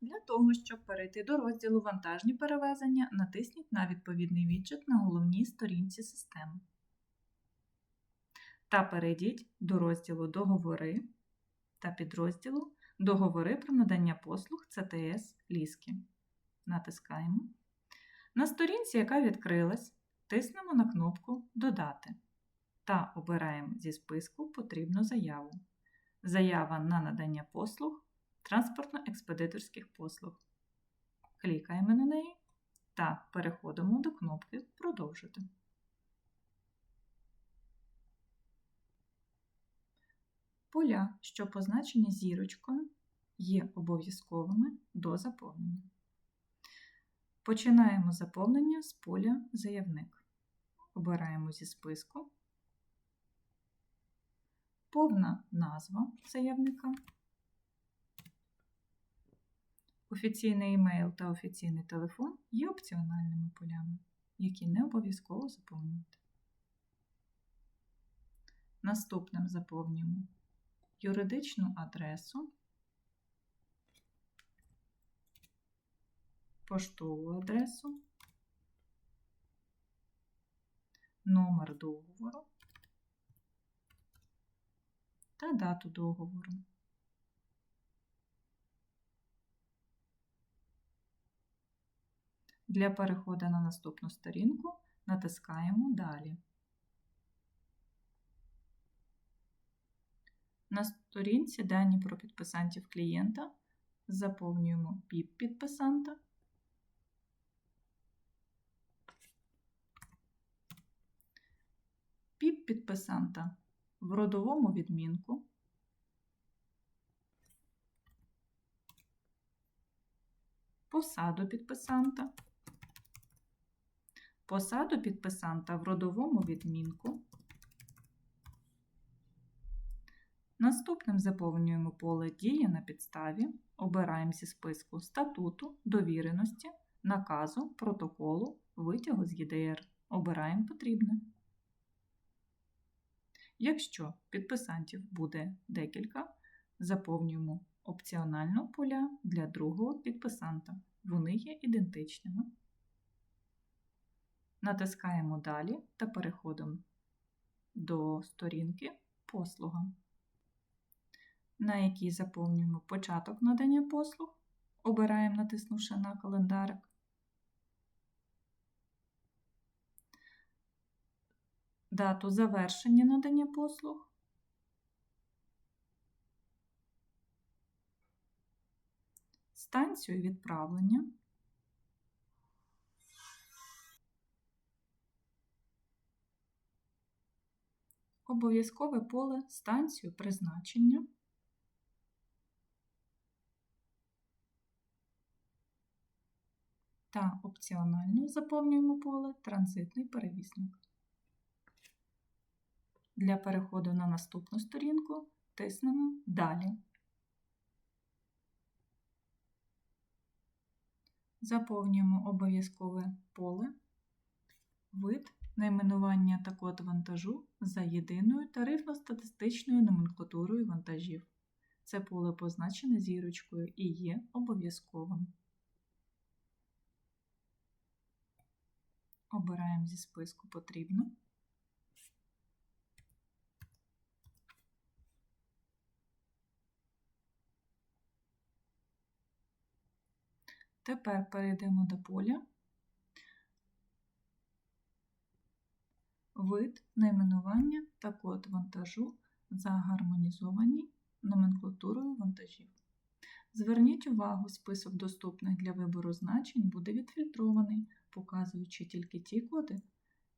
Для того, щоб перейти до розділу Вантажні перевезення, натисніть на відповідний віджит на головній сторінці системи. Та перейдіть до розділу Договори та підрозділу Договори про надання послуг ЦТС Ліски. Натискаємо. На сторінці, яка відкрилась, тиснемо на кнопку Додати та обираємо зі списку потрібну заяву. Заява на надання послуг транспортно-експедиторських послуг. Клікаємо на неї та переходимо до кнопки Продовжити. Поля, що позначені зірочкою, є обов'язковими до заповнення. Починаємо заповнення з поля Заявник. Обираємо зі списку повна назва заявника, офіційний емейл та офіційний телефон є опціональними полями, які не обов'язково заповнювати. Наступним заповнюємо юридичну адресу, поштову адресу, номер договору та дату договору. Для переходу на наступну сторінку натискаємо Далі. На сторінці дані про підписантів клієнта заповнюємо піп підписанта. Піп підписанта в родовому відмінку. Посаду підписанта. Посаду підписанта в родовому відмінку. Наступним заповнюємо поле Дія на підставі, обираємо зі списку статуту, довіреності, наказу, протоколу, витягу з ЄДР. Обираємо потрібне. Якщо підписантів буде декілька, заповнюємо опціонально поля для другого підписанта. Вони є ідентичними. Натискаємо Далі та переходимо до сторінки Послуга, на якій заповнюємо початок надання послуг. Обираємо, натиснувши на календарик. дату завершення надання послуг, станцію відправлення, обов'язкове поле станцію призначення. Та опціонально заповнюємо поле транзитний перевізник. Для переходу на наступну сторінку тиснемо Далі. Заповнюємо обов'язкове поле, вид, найменування та код вантажу за єдиною тарифно-статистичною номенклатурою вантажів. Це поле позначене зірочкою і є обов'язковим. Обираємо зі списку потрібно. Тепер перейдемо до поля. Вид, найменування та код вантажу загармонізовані номенклатурою вантажів. Зверніть увагу, список доступних для вибору значень буде відфільтрований, показуючи тільки ті коди,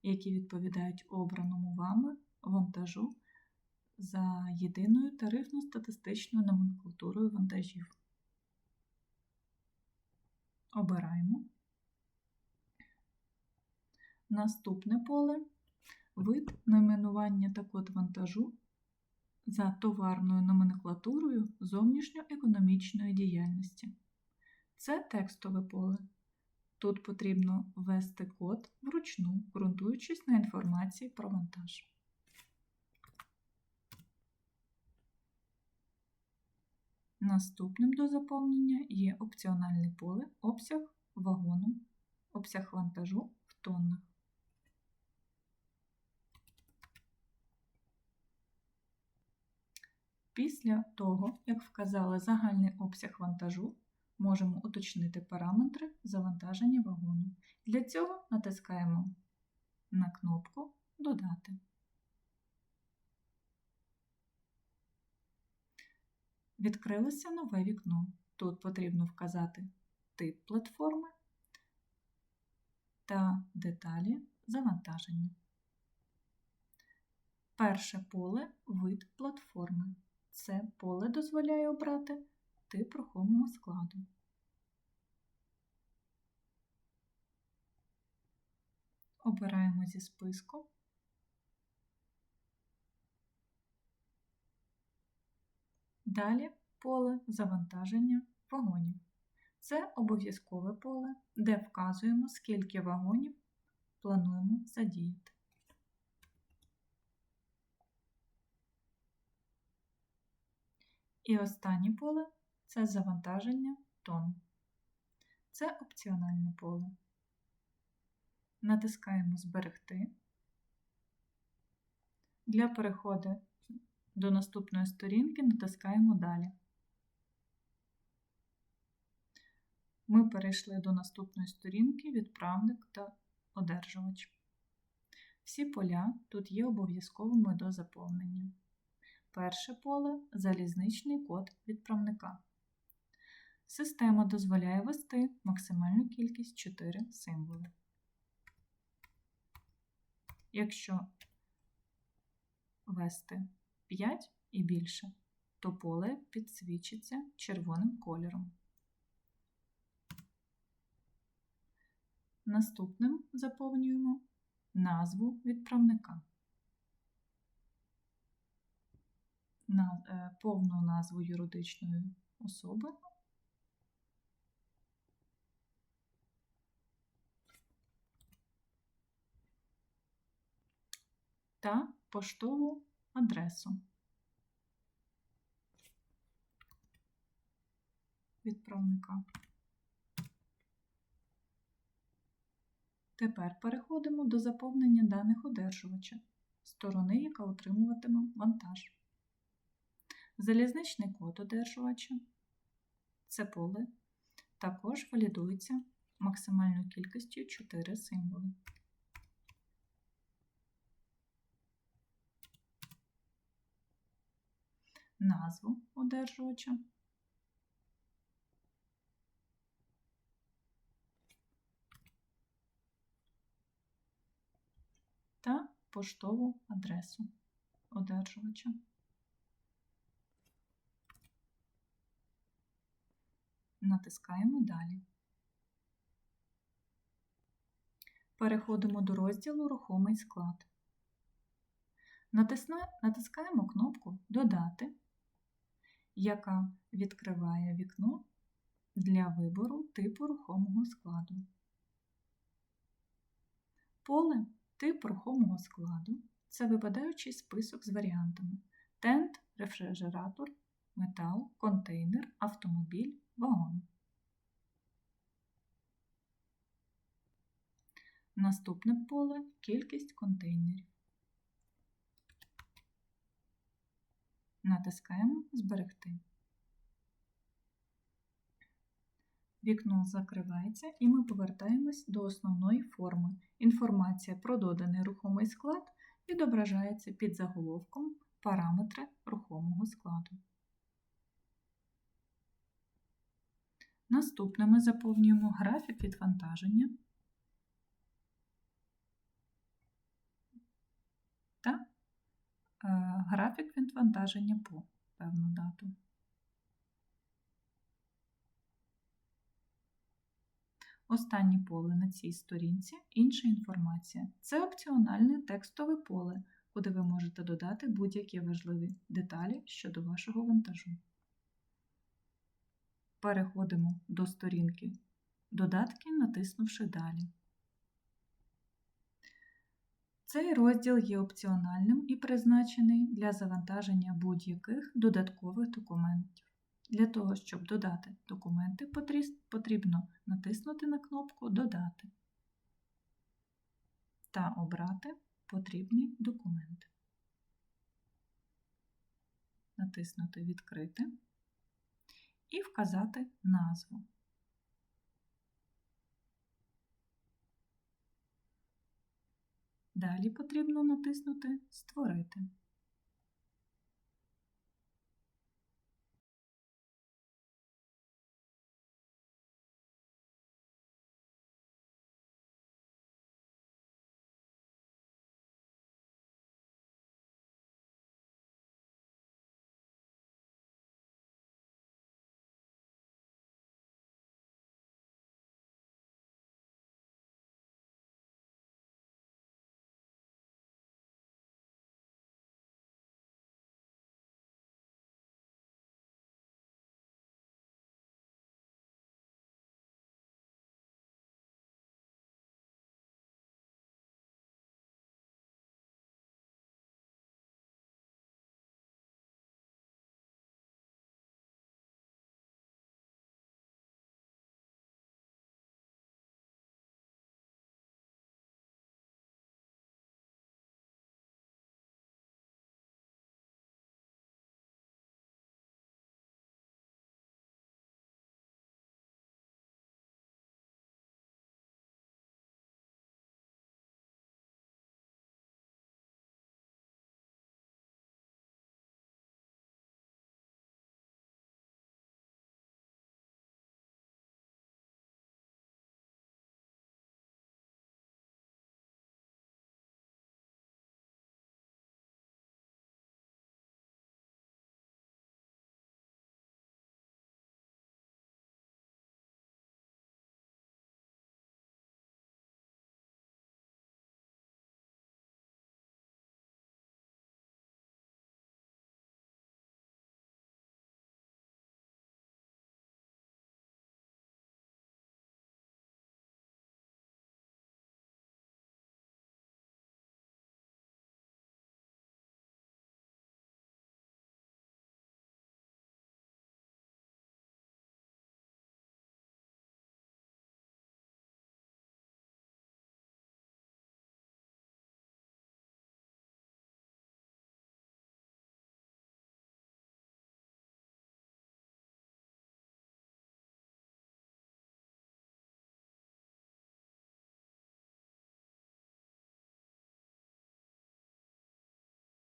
які відповідають обраному вами вантажу за єдиною тарифно-статистичною номенклатурою вантажів. Обираємо. Наступне поле вид найменування та код вантажу за товарною номенклатурою зовнішньоекономічної діяльності. Це текстове поле. Тут потрібно ввести код вручну, ґрунтуючись на інформації про вантаж. Наступним до заповнення є опціональне поле обсяг вагону, обсяг вантажу в тоннах. Після того, як вказали загальний обсяг вантажу, можемо уточнити параметри завантаження вагону. Для цього натискаємо на кнопку Додати. Відкрилося нове вікно. Тут потрібно вказати тип платформи та деталі завантаження. Перше поле вид платформи. Це поле дозволяє обрати тип рухомого складу. Обираємо зі списку. Далі поле завантаження вагонів. Це обов'язкове поле, де вказуємо, скільки вагонів плануємо задіяти. І останнє поле це завантаження тонн. Це опціональне поле. Натискаємо Зберегти. Для переходу до наступної сторінки натискаємо Далі. Ми перейшли до наступної сторінки відправник та одержувач. Всі поля тут є обов'язковими до заповнення. Перше поле залізничний код відправника. Система дозволяє ввести максимальну кількість 4 символи. Якщо ввести 5 і більше, то поле підсвічиться червоним кольором. Наступним заповнюємо назву відправника. На, е, повну назву юридичної особи. Та поштову адресу. Відправника. Тепер переходимо до заповнення даних одержувача, сторони, яка отримуватиме вантаж. Залізничний код одержувача це поле також валідується максимальною кількістю 4 символи. Назву одержувача та поштову адресу одержувача. Натискаємо Далі. Переходимо до розділу Рухомий склад. Натискаємо кнопку Додати, яка відкриває вікно для вибору типу рухомого складу. Поле Тип рухомого складу це випадаючий список з варіантами тент, рефрижератор, метал, контейнер, автомобіль, вагон. Наступне поле кількість контейнерів. Натискаємо Зберегти. Вікно закривається і ми повертаємось до основної форми. Інформація про доданий рухомий склад відображається під заголовком Параметри рухомого складу. Наступне ми заповнюємо графік відвантаження та е, графік відвантаження по певну дату. Останнє поле на цій сторінці інша інформація. Це опціональне текстове поле, куди ви можете додати будь-які важливі деталі щодо вашого вантажу. Переходимо до сторінки Додатки, натиснувши Далі. Цей розділ є опціональним і призначений для завантаження будь-яких додаткових документів. Для того, щоб додати документи, потрібно натиснути на кнопку Додати та обрати потрібний документ. Натиснути Відкрити і вказати назву. Далі потрібно натиснути Створити.